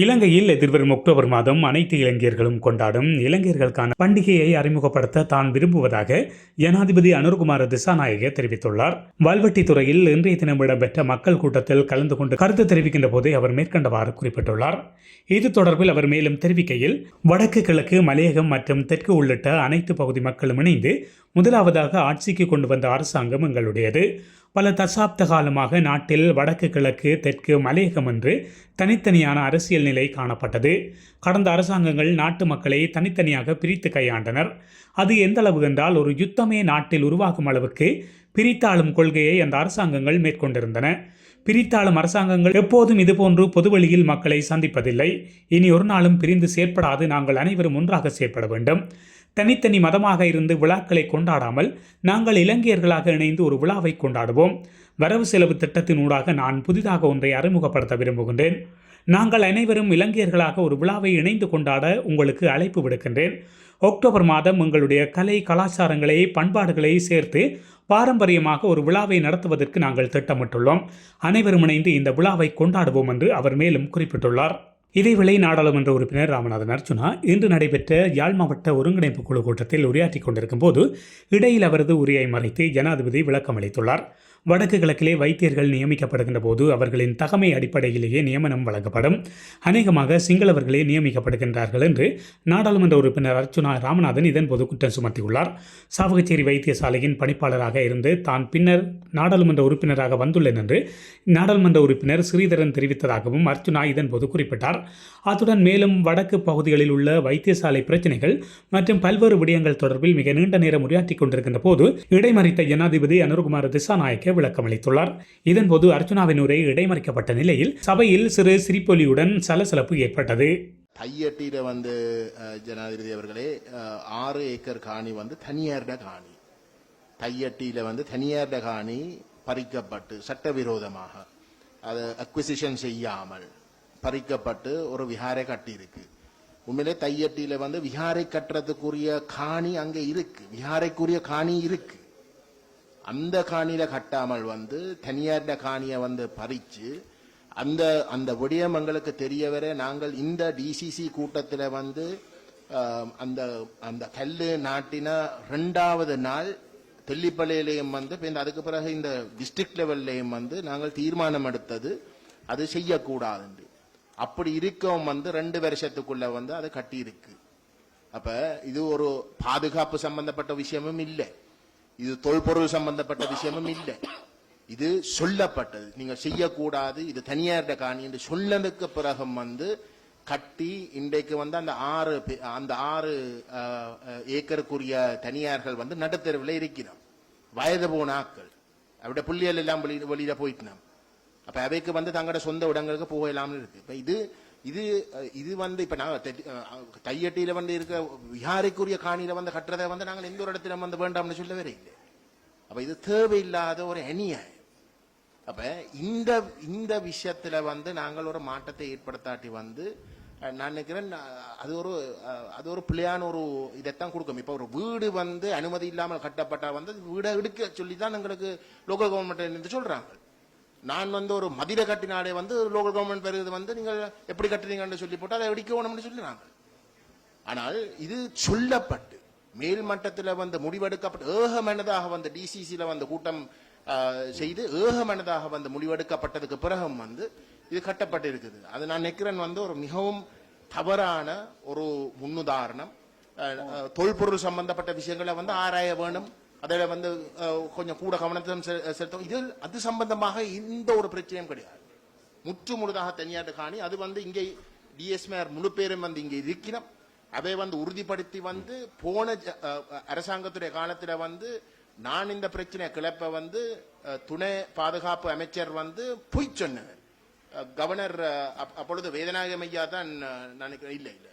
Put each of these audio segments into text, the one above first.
இலங்கையில் எதிர்வரும் அக்டோபர் மாதம் அனைத்து இளைஞர்களும் கொண்டாடும் இளைஞர்களுக்கான பண்டிகையை அறிமுகப்படுத்த தான் விரும்புவதாக ஜனாதிபதி அனுர்குமார திசாநாயக தெரிவித்துள்ளார். வல்வெட்டித்துறையில் இன்றைய தினம் இடம்பெற்ற மக்கள் கூட்டத்தில் கலந்து கொண்டு கருத்து தெரிவிக்கின்ற போதே அவர் மேற்கண்டவாறு குறிப்பிட்டுள்ளார். இது தொடர்பில் அவர் மேலும் தெரிவிக்கையில் வடக்கு கிழக்கு மலையகம் மற்றும் தெற்கு உள்ளிட்ட அனைத்து பகுதி மக்களும் இணைந்து முதலாவதாக ஆட்சிக்கு கொண்டு வந்த அரசாங்கம் எங்களுடையது. பல தசாப்த காலமாக நாட்டில் வடக்கு கிழக்கு தெற்கு மலையகம் என்று தனித்தனியான அரசியல் நிலை காணப்பட்டது. கடந்த அரசாங்கங்கள் நாட்டு மக்களை தனித்தனியாக பிரித்து கையாண்டனர். அது எந்த அளவு என்றால் ஒரு யுத்தமே நாட்டில் உருவாகும் அளவுக்கு பிரித்தாளும் கொள்கையை அந்த அரசாங்கங்கள் மேற்கொண்டிருந்தன. பிரித்தாளும் அரசாங்கங்கள் எப்போதும் இதுபோன்று பொதுவெளியில் மக்களை சந்திப்பதில்லை. இனி ஒரு நாளும் பிரிந்து செயற்படாது. நாங்கள் அனைவரும் ஒன்றாக செயற்பட வேண்டும். தனித்தனி மதமாக இருந்து விழாக்களை கொண்டாடாமல் நாங்கள் இலங்கையர்களாக இணைந்து ஒரு விழாவை கொண்டாடுவோம். வரவு செலவு திட்டத்தினூடாக நான் புதிதாக ஒன்றை அறிமுகப்படுத்த விரும்புகின்றேன். நாங்கள் அனைவரும் இலங்கையர்களாக ஒரு விழாவை இணைந்து கொண்டாட உங்களுக்கு அழைப்பு விடுக்கின்றேன். அக்டோபர் மாதம் உங்களுடைய கலை கலாச்சாரங்களை பண்பாடுகளை சேர்த்து பாரம்பரியமாக ஒரு விழாவை நடத்துவதற்கு நாங்கள் திட்டமிட்டுள்ளோம். அனைவரும் இணைந்து இந்த விழாவை கொண்டாடுவோம் என்று அவர் மேலும் குறிப்பிட்டுள்ளார். இதேவேளை நாடாளுமன்ற உறுப்பினர் ராமநாதன் அர்ஜுனா இன்று நடைபெற்ற யாழ் மாவட்ட ஒருங்கிணைப்பு குழு கூட்டத்தில் உரையாற்றிக் கொண்டிருக்கும் போது இடையில் அவரது உரையை மறைத்து ஜனாதிபதி விளக்கம் அளித்துள்ளார் வடக்கு கிழக்கிலே வைத்தியர்கள் நியமிக்கப்படுகின்ற போது அவர்களின் தகமை அடிப்படையிலேயே நியமனம் வழங்கப்படும். அநேகமாக சிங்களவர்களே நியமிக்கப்படுகின்றார்கள் என்று நாடாளுமன்ற உறுப்பினர் அர்ச்சுனா ராமநாதன் இதன்போது குற்றம் சுமத்தியுள்ளார். சாவகச்சேரி வைத்தியசாலையின் பணிப்பாளராக இருந்து தான் பின்னர் நாடாளுமன்ற உறுப்பினராக வந்துள்ளேன் என்று நாடாளுமன்ற உறுப்பினர் ஸ்ரீதரன் தெரிவித்ததாகவும் அர்ச்சுனா இதன்போது குறிப்பிட்டார். அத்துடன் மேலும் வடக்கு பகுதிகளில் உள்ள வைத்தியசாலை பிரச்சினைகள் மற்றும் பல்வேறு விடயங்கள் தொடர்பில் மிக நீண்ட நேரம் உரையாற்றிக் கொண்டிருக்கின்ற போது இடைமறித்த ஜனாதிபதி அனுர்குமார் திசாநாயக்க விளக்கம் அளித்துள்ளார். இதன்போது அர்ச்சுனாவின் உரை இடைமறிக்கப்பட்ட நிலையில் சபையில் சிறு சிரிப்பொலியுடன் சலசலப்பு ஏற்பட்டது. தையட்டியில் வந்து ஜனாதிபதி அவர்களே ஆறு ஏக்கர் காணி வந்து தனியார்ட காணி. தையட்டியில வந்து தனியார்ட காணி பறிக்கப்பட்டு சட்டவிரோதமாக அதை அக்விசிஷன் செய்யாமல் பறிக்கப்பட்டு ஒரு விஹாரை கட்டியிருக்கு. உண்மையிலே தையட்டியில வந்து விஹாரை கட்டுறதுக்குரிய காணி அங்க இருக்கு. விஹாரைக்குரிய காணி இருக்கு. அந்த காணியில கட்டாமல் வந்து தனியார்ட காணியை வந்து பறிச்சு அந்த அந்த விடயம் எங்களுக்கு தெரிய வர நாங்கள் இந்த டிசிசி கூட்டத்தில் வந்து அந்த அந்த கல் நாட்டின ரெண்டாவது நாள் தெல்லிப்பள்ளியிலையும் வந்து இந்த அதுக்கு பிறகு இந்த டிஸ்ட்ரிக்ட் லெவல்லையும் வந்து நாங்கள் தீர்மானம் எடுத்தது அது செய்யக்கூடாது அப்படி இருக்கவும் வந்து ரெண்டு வருஷத்துக்குள்ள வந்து அது கட்டியிருக்கு. அப்போ அப்ப இது ஒரு பாதுகாப்பு சம்பந்தப்பட்ட விஷயமும் இல்லை. இது தொல்பொருள் சம்பந்தப்பட்ட விஷயமும் இல்லை. இது சொல்லப்பட்டது. நீங்க செய்யக்கூடாது. இது தனியார்ட காணி என்று சொன்னதுக்கு பிறகும் வந்து கட்டி இன்றைக்கு வந்து அந்த ஆறு பே- அந்த ஆறு ஏக்கருக்குரிய தனியார்கள் வந்து நடுத்தருவில் இருக்கிறோம். வயது போன ஆட்கள். அவருடைய புள்ளியல் எல்லாம் வெளியில வெளியில போயிட்டோம் அப்ப அவைக்கு வந்து தங்களோட சொந்த இடங்களுக்கு போகலாம்னு இருக்கு. இப்ப இது இது இது வந்து இப்ப நாங்க தையட்டியில் வந்து இருக்க விஹாரைக்குரிய காணியில வந்து கட்டுறதை வந்து நாங்கள் எந்த ஒரு இடத்துல வந்து வேண்டாம்னு சொல்லவே இல்லை. அப்ப இது தேவையில்லாத ஒரு அநியாயம். அப்ப இந்த இந்த விஷயத்துல வந்து நாங்கள் ஒரு மாற்றத்தை ஏற்படுத்தாட்டி வந்து நான் நினைக்கிறேன் அது ஒரு அது ஒரு பிள்ளையான ஒரு இதைத்தான் கொடுக்கும். இப்ப ஒரு வீடு வந்து அனுமதி இல்லாமல் கட்டப்பட்டா வந்து வீடை எடுக்க சொல்லி தான் எங்களுக்கு லோக்கல் கவர்மெண்ட் சொல்றாங்க. நான் வந்து ஒரு மதில கட்டினாலே வந்து லோக்கல் கவர்மெண்ட் பெறுவது வந்து நீங்கள் எப்படி கட்டுறீங்கன்னு சொல்லி போட்டு அதை வெடிக்கணும்னு சொல்லினாங்க. ஆனால் இது சொல்லப்பட்டு மேல் மட்டத்தில் வந்து முடிவெடுக்கப்பட்டு ஏகமனதாக வந்து டிசிசியில் வந்து கூட்டம் செய்து ஏகமனதாக வந்து முடிவெடுக்கப்பட்டதுக்கு பிறகும் வந்து இது கட்டப்பட்டு இருக்குது அது நான் நினைக்கிறேன் வந்து ஒரு மிகவும் தவறான ஒரு முன்னுதாரணம். தொல்பொருள் சம்பந்தப்பட்ட விஷயங்களை வந்து ஆராய வேணும். அதில் வந்து கொஞ்சம் கூட கவனத்தை செ- செலுத்தும் இது அது சம்பந்தமாக இந்த ஒரு பிரச்சனையும் கிடையாது. முற்று முழுதாக தனியாட்டு காணி அது வந்து இங்கே டிஎஸ்மிஆர் முழு பேரும் வந்து இங்கே இருக்கிறோம் அதை வந்து உறுதிப்படுத்தி வந்து போன ஜ- அரசாங்கத்துடைய காலத்தில் வந்து நான் இந்த பிரச்சனை கிளப்ப வந்து துணை பாதுகாப்பு அமைச்சர் வந்து பொய் சொன்னவர் கவர்னர் அப்- அப்பொழுது வேதநாயகம் ஐயா தான் நினைக்கிறேன் இல்லை இல்லை.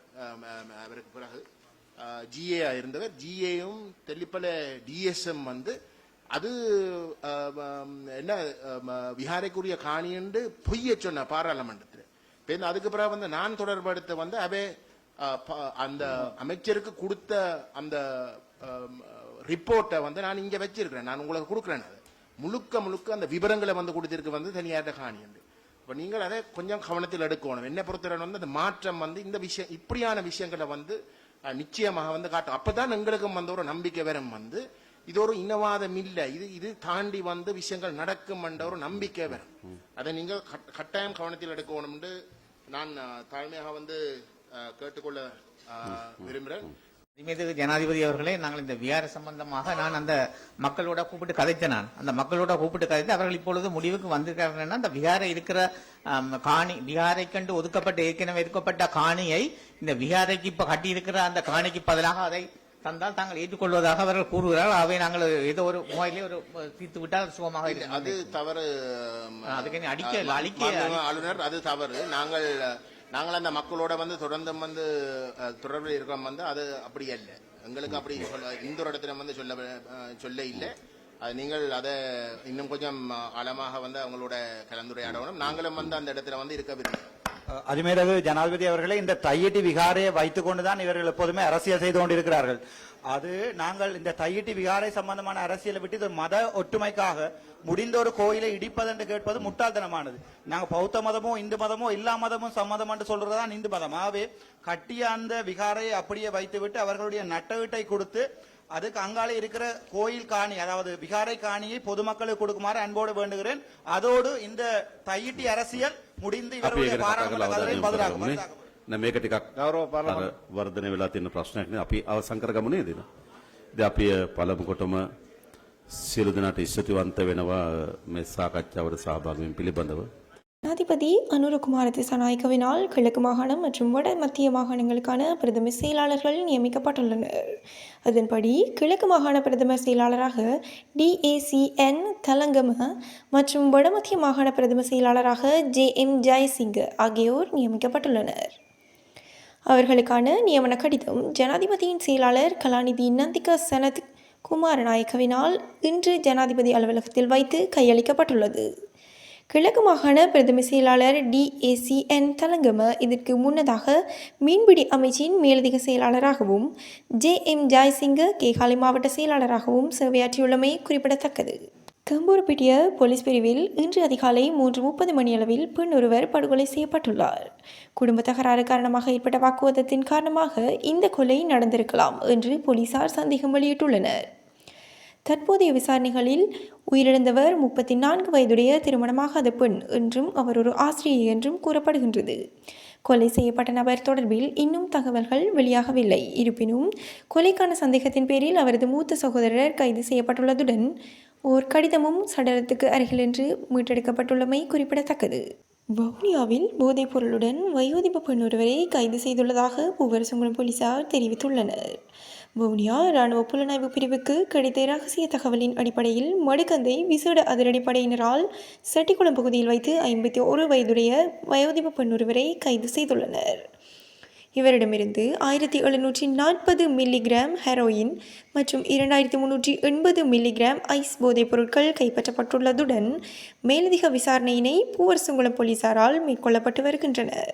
அவருக்கு பிறகு ஜிஏ இருந்தவர் ஜிஏயும் தெல்லிப்பல டிஎஸ்எம் வந்து அது என்ன விஹாரைக்குரிய காணி என்று பொய்ய சொன்ன பாராளுமன்றத்தில். இப்ப அதுக்கு பிறகு வந்து நான் தொடர்படுத்த வந்து அவே அந்த அமைச்சருக்கு கொடுத்த அந்த ரிப்போர்ட்டை வந்து நான் இங்கே வச்சிருக்கிறேன். நான் உங்களுக்கு கொடுக்குறேன் அது. முழுக்க முழுக்க அந்த விவரங்களை வந்து கொடுத்திருக்கு வந்து தனியார்ட்ட காணி என்று. இப்போ நீங்கள் அதை கொஞ்சம் கவனத்தில் எடுக்கணும். என்ன பொறுத்தவரை வந்து அந்த மாற்றம் வந்து இந்த விஷயம் இப்படியான விஷயங்களை வந்து நிச்சயமாக வந்து காட்டும். அப்பதான் எங்களுக்கும் வந்து ஒரு நம்பிக்கை வரும் வந்து. இது ஒரு இனவாதம் இல்லை. இது இது தாண்டி வந்து விஷயங்கள் நடக்கும் என்ற ஒரு நம்பிக்கை வரும். அதை நீங்கள் கட்- கட்டாயம் கவனத்தில் எடுக்கணும் என்று நான் தாழ்மையாக வந்து கேட்டுக்கொள்ள விரும்புகிறேன். மீது ஜனாதிபதி அவர்களே நாங்கள் இந்த விகார சம்பந்தமாக நான் அந்த மக்களோட கூப்பிட்டு கதைத்தேன் நான். அந்த மக்களோட கூப்பிட்டு கதைத்து அவர்கள் இப்பொழுது முடிவுக்கு வந்திருக்கார்கள் அந்த விகார இருக்கிற காணி விகாரை கண்டு ஒதுக்கப்பட்ட ஏற்கனவே ஒதுக்கப்பட்ட காணியை இந்த விகாரைக்கு இப்ப கட்டி இருக்கிற அந்த காணிக்கு பதிலாக அதை தந்தால் தாங்கள் ஏற்றுக்கொள்வதாக அவர்கள் கூறுகிறார்கள். அவை நாங்கள் ஏதோ ஒரு மூவாயிலே ஒரு தீர்த்து விட்டால் சுகமாக அது தவறு அதுக்கு அடிக்க- அழிக்க- ஆளுநர் அது தவறு. நாங்கள் நாங்கள் அந்த மக்களோட வந்து தொடர்ந்து வந்து தொடர்பில் இருக்கிறோம் வந்து அது அப்படி அல்ல. எங்களுக்கு அப்படி சொல்ல இந்த ஒரு இடத்துல வந்து சொல்ல சொல்ல இல்லை. அது நீங்கள் அதை இன்னும் கொஞ்சம் ஆழமாக வந்து அவங்களோட கலந்துரையாடணும். நாங்களும் வந்து அந்த இடத்துல வந்து இருக்க விரும்புகிறோம். அதுமேலது ஜனாதிபதி அவர்களே இந்த தையிட்டி விகாரையை வைத்துக் கொண்டுதான் இவர்கள் எப்போதுமே அரசியல் செய்து கொண்டிருக்கிறார்கள். அது நாங்கள் இந்த தையிட்டி விகாரை சம்பந்தமான அரசியலை விட்டு இது மத ஒற்றுமைக்காக முடிந்த ஒரு கோயிலை இடிப்பதென்று கேட்பது முட்டாள்தனமானது. நாங்கள் பௌத்த மதமோ இந்து மதமோ எல்லா மதமும் சம்மதம் என்று சொல்றதுதான் இந்து மதம். ஆகவே கட்டிய அந்த விகாரையை அப்படியே வைத்துவிட்டு அவர்களுடைய நட்டவீட்டை கொடுத்து அதுக்கு அங்காலே இருக்கிற கோயில் காணி அதாவது விகாரை காணியை பொதுமக்களுக்கு கொடுக்குமாறு அன்போடு வேண்டுகிறேன். அதோடு இந்த தையிட்டி அரசியல் முடிந்து අපි இவருடைய ඒකට කතා பாராளுமன்ற කරලා கதவை අවධානය යොමු பதிலாகும் කරගමුනේ. නෑ මේක ටිකක් ගෞරව පාර්ලිමේන්තු- අර වර්ධනය වෙලා තියෙන ප්‍රශ්නයක් නේ අපි අවසන් කරගමු නේද? ඉතින් අපි පළමු කොටම සියලු දෙනාට ස්තුතිවන්ත වෙනවා මේ සාකච්ඡාවට සහභාගී වීම පිළිබඳව. ஜனாதிபதி அனுரகுமார திசாநாயக்கவினால் கிழக்கு மாகாணம் மற்றும் வட மத்திய மாகாணங்களுக்கான பிரதம செயலாளர்கள் நியமிக்கப்பட்டுள்ளனர். அதன்படி கிழக்கு மாகாண பிரதம செயலாளராக டிஏசிஎன் தலங்கம மற்றும் வடமத்திய மாகாண பிரதம செயலாளராக ஜே எம் ஜெயசிங் ஆகியோர் நியமிக்கப்பட்டுள்ளனர். அவர்களுக்கான நியமன கடிதம் ஜனாதிபதியின் செயலாளர் கலாநிதி நந்திகா சனத் குமாரநாயக்கவினால் இன்று ஜனாதிபதி அலுவலகத்தில் வைத்து கையளிக்கப்பட்டுள்ளது. கிழக்கு மாகாண பிரதம செயலாளர் டிஏசிஎன் தலங்கம இதற்கு முன்னதாக மீன்பிடி அமைச்சின் மேலதிக செயலாளராகவும் ஜே எம் ஜாய்சிங்க கேகாலை மாவட்ட செயலாளராகவும் சேவையாற்றியுள்ளமை குறிப்பிடத்தக்கது. கம்பூர்பிட்டிய போலீஸ் பிரிவில் இன்று அதிகாலை மூன்று முப்பது மணியளவில் பெண் ஒருவர் படுகொலை செய்யப்பட்டுள்ளார். குடும்ப தகராறு காரணமாக ஏற்பட்ட வாக்குவாதத்தின் காரணமாக இந்த கொலை நடந்திருக்கலாம் என்று போலீசார் சந்தேகம் வெளியிட்டுள்ளனர். தற்போதைய விசாரணைகளில் உயிரிழந்தவர் முப்பத்தி நான்கு வயதுடைய திருமணமாகாத பெண் என்றும் அவர் ஒரு ஆசிரியை என்றும் கூறப்படுகின்றது. கொலை செய்யப்பட்ட நபர் தொடர்பில் இன்னும் தகவல்கள் வெளியாகவில்லை. இருப்பினும் கொலைக்கான சந்தேகத்தின் பேரில் அவரது மூத்த சகோதரர் கைது செய்யப்பட்டுள்ளதுடன் ஓர் கடிதமும் சடலத்துக்கு அருகில் என்று மீட்டெடுக்கப்பட்டுள்ளமை குறிப்பிடத்தக்கது. வவுனியாவில் போதைப் பொருளுடன் வயோதிப பெண் ஒருவரை கைது செய்துள்ளதாக பூவரசங்குளம் போலீசார் தெரிவித்துள்ளனர். வவுனியா இராணுவ புலனாய்வு பிரிவுக்கு கிடைத்த ரகசிய தகவலின் அடிப்படையில் மடுக்கந்தை விசேட அதிரடிப்படையினரால் செட்டிக்குளம் பகுதியில் வைத்து ஐம்பத்தி ஒரு வயதுடைய வயோதிப பெண் ஒருவரை கைது செய்துள்ளனர். இவரிடமிருந்து ஆயிரத்தி எழுநூற்றி நாற்பது மில்லிகிராம் ஹெரோயின் மற்றும் இரண்டாயிரத்தி முன்னூற்றி எண்பது மில்லிகிராம் ஐஸ் போதைப் பொருட்கள் கைப்பற்றப்பட்டுள்ளதுடன் மேலதிக விசாரணையினை பூவரசங்குளம் போலீசாரால் மேற்கொள்ளப்பட்டு வருகின்றனர்.